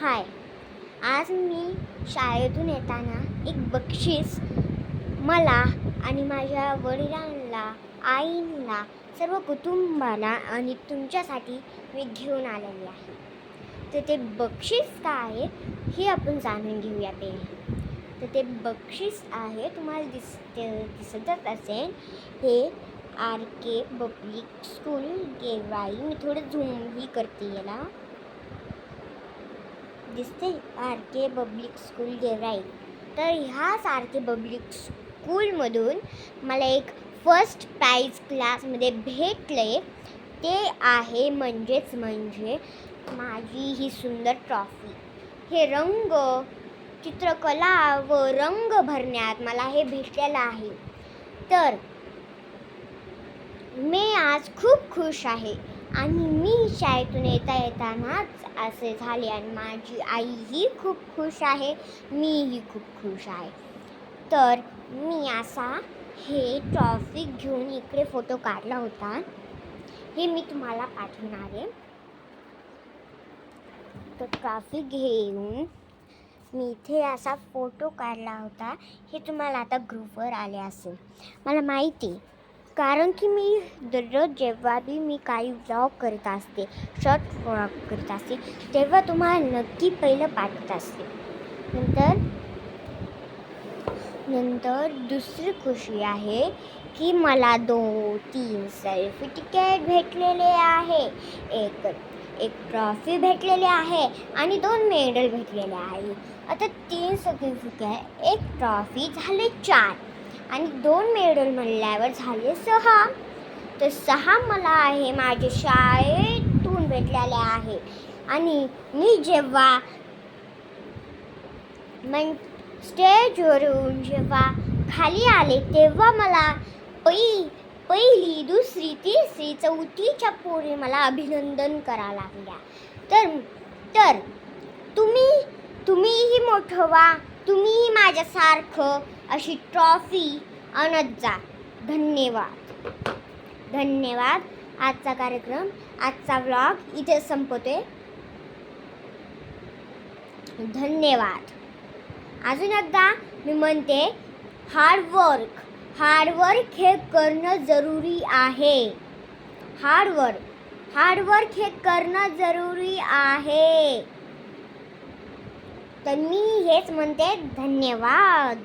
हाय. आज मी शाळेतून येताना एक बक्षीस मला आणि माझ्या वडिलांना आईंना सर्व कुटुंबाला आणि तुमच्यासाठी मी घेऊन आलेली आहे. तर ते बक्षीस काय आहे हे आपण जाणून घेऊया पहिले. तर ते बक्षीस आहे तुम्हाला दिसते दिसतच असेल. हे आर के पब्लिक स्कूल गेवाई मी थोडं झूमही करते याला. दिसते. R K public school Georai. तर ह्याच आर के पब्लिक स्कूलमधून मला एक फर्स्ट प्राईज क्लासमध्ये भेटले ते आहे म्हणजेच म्हणजे माझी ही सुंदर ट्रॉफी हे रंग चित्रकला व रंग भरण्यात मला हे भेटलेलं आहे. तर मी आज खूप खुश आहे. आणि मी शाळेतून येता येतानाच असे झाले आणि माझी आईही खूप खुश आहे मीही खूप खुश आहे. तर मी असा हे ट्रॉफी घेऊन इकडे फोटो काढला होता. हे मी तुम्हाला पाठवणार आहे. तर ट्रॉफी घेऊन मी इथे असा फोटो काढला होता. हे तुम्हाला आता ग्रुपवर आले असेल. मला माहिती आहे. कारण की मी दररोज जेव्हा बी मी काही व्लॉग करत असते शॉर्ट व्लॉग करत असते तेव्हा तुम्हाला नक्की पहिलं पाठवत असते. नंतर नंतर दुसरी खुशी आहे की मला दोन तीन सर्टिफिकेट भेटलेले आहे. एक एक ट्रॉफी भेटलेली आहे आणि दोन मेडल भेटलेले आहे. आता तीन सर्टिफिकेट एक ट्रॉफी झाले चार. आणि दोन मेडल म्हणल्यावर झाले सहा. तर सहा मला आहे माझ्या शाळेतून भेटलेले आहे. आणि मी जेव्हा मन स्टेजवरून जेव्हा खाली आले तेव्हा मला पै पहिली दुसरी तिसरी चौथीच्या पोरी मला अभिनंदन करा लागल्या. तर तर तुम्ही तुम्हीही मोठं व्हा तुम्हीही माझ्यासारखं अशी ट्रॉफी आणत जा धन्यवाद. धन्यवाद. आजचा कार्यक्रम आजचा व्लॉग इथे संपतोय. धन्यवाद. अजून एकदा मी म्हणते हार्डवर्क हार्डवर्क हे करणं जरुरी आहे. हार्डवर्क हार्डवर्क हे करणं जरुरी आहे. तर मी हेच म्हणते धन्यवाद.